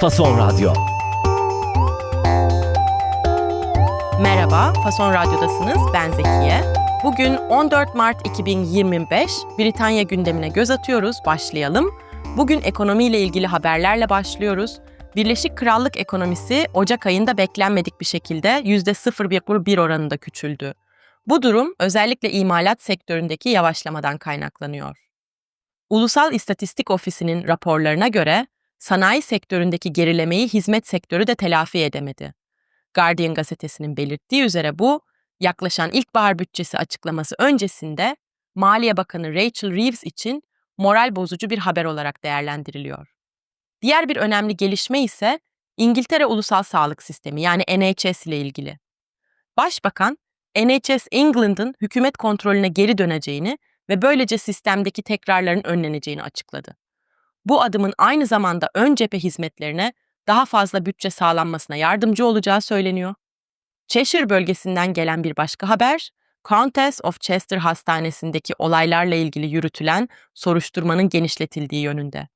Fason Radyo. Merhaba, Fason Radyo'dasınız. Ben Zekiye. Bugün 14 Mart 2025, Britanya gündemine göz atıyoruz. Başlayalım. Bugün ekonomiyle ilgili haberlerle başlıyoruz. Birleşik Krallık ekonomisi Ocak ayında beklenmedik bir şekilde %0,1 oranında küçüldü. Bu durum özellikle imalat sektöründeki yavaşlamadan kaynaklanıyor. Ulusal İstatistik Ofisi'nin raporlarına göre sanayi sektöründeki gerilemeyi hizmet sektörü de telafi edemedi. Guardian gazetesinin belirttiği üzere bu, yaklaşan ilkbahar bütçesi açıklaması öncesinde Maliye Bakanı Rachel Reeves için moral bozucu bir haber olarak değerlendiriliyor. Diğer bir önemli gelişme ise İngiltere Ulusal Sağlık Sistemi yani NHS ile ilgili. Başbakan, NHS England'ın hükümet kontrolüne geri döneceğini ve böylece sistemdeki tekrarların önleneceğini açıkladı. Bu adımın aynı zamanda ön cephe hizmetlerine daha fazla bütçe sağlanmasına yardımcı olacağı söyleniyor. Cheshire bölgesinden gelen bir başka haber, Countess of Chester Hastanesi'ndeki olaylarla ilgili yürütülen soruşturmanın genişletildiği yönünde.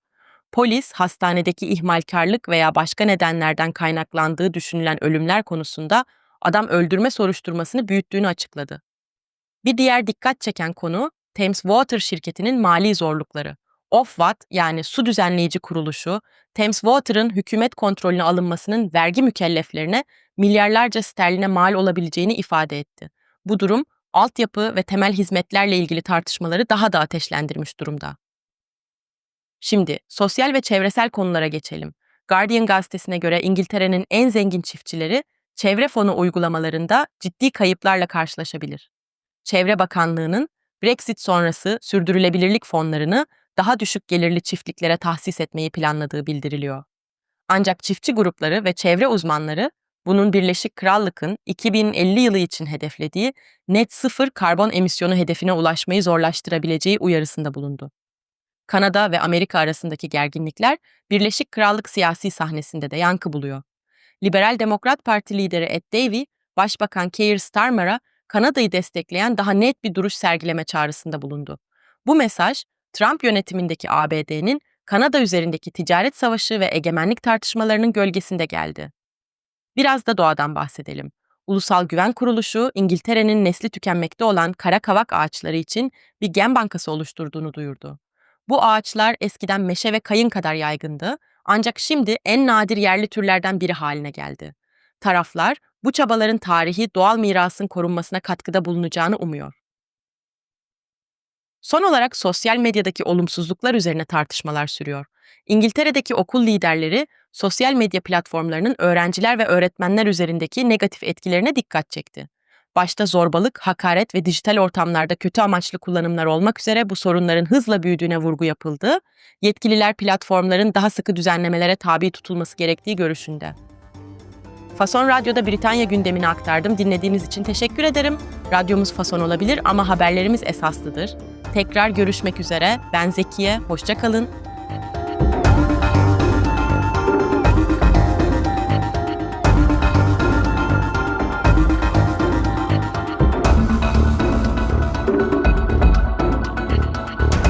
Polis, hastanedeki ihmalkarlık veya başka nedenlerden kaynaklandığı düşünülen ölümler konusunda adam öldürme soruşturmasını büyüttüğünü açıkladı. Bir diğer dikkat çeken konu, Thames Water şirketinin mali zorlukları. Ofwat yani su düzenleyici kuruluşu, Thames Water'ın hükümet kontrolüne alınmasının vergi mükelleflerine milyarlarca sterline mal olabileceğini ifade etti. Bu durum altyapı ve temel hizmetlerle ilgili tartışmaları daha da ateşlendirmiş durumda. Şimdi sosyal ve çevresel konulara geçelim. Guardian gazetesine göre İngiltere'nin en zengin çiftçileri çevre fonu uygulamalarında ciddi kayıplarla karşılaşabilir. Çevre Bakanlığı'nın Brexit sonrası sürdürülebilirlik fonlarını daha düşük gelirli çiftliklere tahsis etmeyi planladığı bildiriliyor. Ancak çiftçi grupları ve çevre uzmanları bunun Birleşik Krallık'ın 2050 yılı için hedeflediği net sıfır karbon emisyonu hedefine ulaşmayı zorlaştırabileceği uyarısında bulundu. Kanada ve Amerika arasındaki gerginlikler Birleşik Krallık siyasi sahnesinde de yankı buluyor. Liberal Demokrat Parti lideri Ed Davey, Başbakan Keir Starmer'a Kanada'yı destekleyen daha net bir duruş sergileme çağrısında bulundu. Bu mesaj, Trump yönetimindeki ABD'nin Kanada üzerindeki ticaret savaşı ve egemenlik tartışmalarının gölgesinde geldi. Biraz da doğadan bahsedelim. Ulusal Güven Kuruluşu, İngiltere'nin nesli tükenmekte olan kara kavak ağaçları için bir gen bankası oluşturduğunu duyurdu. Bu ağaçlar eskiden meşe ve kayın kadar yaygındı, ancak şimdi en nadir yerli türlerden biri haline geldi. Taraflar, bu çabaların tarihi doğal mirasın korunmasına katkıda bulunacağını umuyor. Son olarak sosyal medyadaki olumsuzluklar üzerine tartışmalar sürüyor. İngiltere'deki okul liderleri sosyal medya platformlarının öğrenciler ve öğretmenler üzerindeki negatif etkilerine dikkat çekti. Başta zorbalık, hakaret ve dijital ortamlarda kötü amaçlı kullanımlar olmak üzere bu sorunların hızla büyüdüğüne vurgu yapıldı. Yetkililer platformların daha sıkı düzenlemelere tabi tutulması gerektiği görüşünde. Fason Radyo'da Britanya gündemini aktardım. Dinlediğiniz için teşekkür ederim. Radyomuz fason olabilir ama haberlerimiz esaslıdır. Tekrar görüşmek üzere. Ben Zekiye. Hoşça kalın.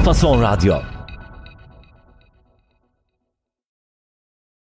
Fason Radyo.